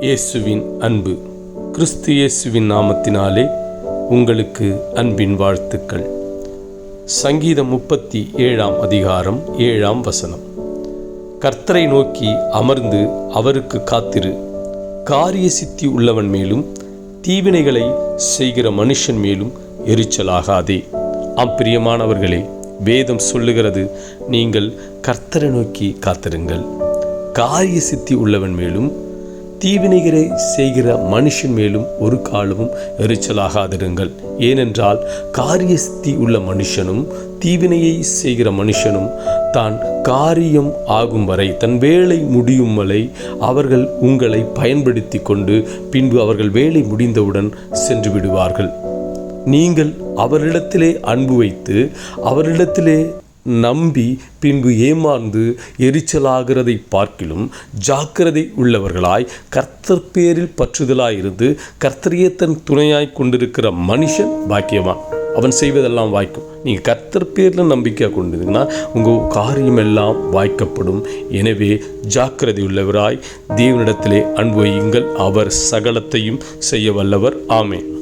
இயேசுவின் அன்பு. கிறிஸ்து இயேசுவின் நாமத்தினாலே உங்களுக்கு அன்பின் வாழ்த்துக்கள். சங்கீதம் முப்பத்தி ஏழாம் அதிகாரம் ஏழாம் வசனம். கர்த்தரை நோக்கி அமர்ந்து அவருக்கு காத்திரு. காரிய சித்தி உள்ளவன் மேலும் தீவினைகளை செய்கிற மனுஷன் மேலும் எரிச்சலாகாதே. ஆம் பிரியமானவர்களே வேதம் சொல்லுகிறது நீங்கள் கர்த்தரை நோக்கி காத்திருங்கள். காரிய சித்தி உள்ளவன் மேலும் தீவினைகளை செய்கிற மனுஷன் மேலும் ஒரு காலமும் எரிச்சலாகாதிருங்கள். ஏனென்றால் காரியஸ்தி உள்ள மனுஷனும் தீவினையை செய்கிற மனுஷனும் தான் காரியம் ஆகும் வரை தன் வேலை முடியும் வரை அவர்கள் உங்களை பயன்படுத்தி கொண்டு பின்பு அவர்கள் வேலை முடிந்தவுடன் சென்று விடுவார்கள். நீங்கள் அவரிடத்திலே அன்பு வைத்து அவரிடத்திலே நம்பி பின்பு ஏமாந்து எரிச்சலாகிறதை பார்க்கிலும் ஜாக்கிரதை உள்ளவர்களாய் கர்த்தர் பேரில் பற்றுதலாயிருந்து கர்த்தரையே தன் துணையாய் கொண்டிருக்கிற மனுஷன் பாக்கியவான். அவன் செய்வதெல்லாம் வாய்க்கும். நீங்கள் கர்த்தர் பேரில் நம்பிக்கையாக கொண்டிருந்தீங்கன்னா உங்கள் காரியமெல்லாம் வாய்க்கப்படும். எனவே ஜாக்கிரதை உள்ளவராய் தேவனிடத்திலே அன்பு வையுங்கள். அவர் சகலத்தையும் செய்ய வல்லவர். ஆமே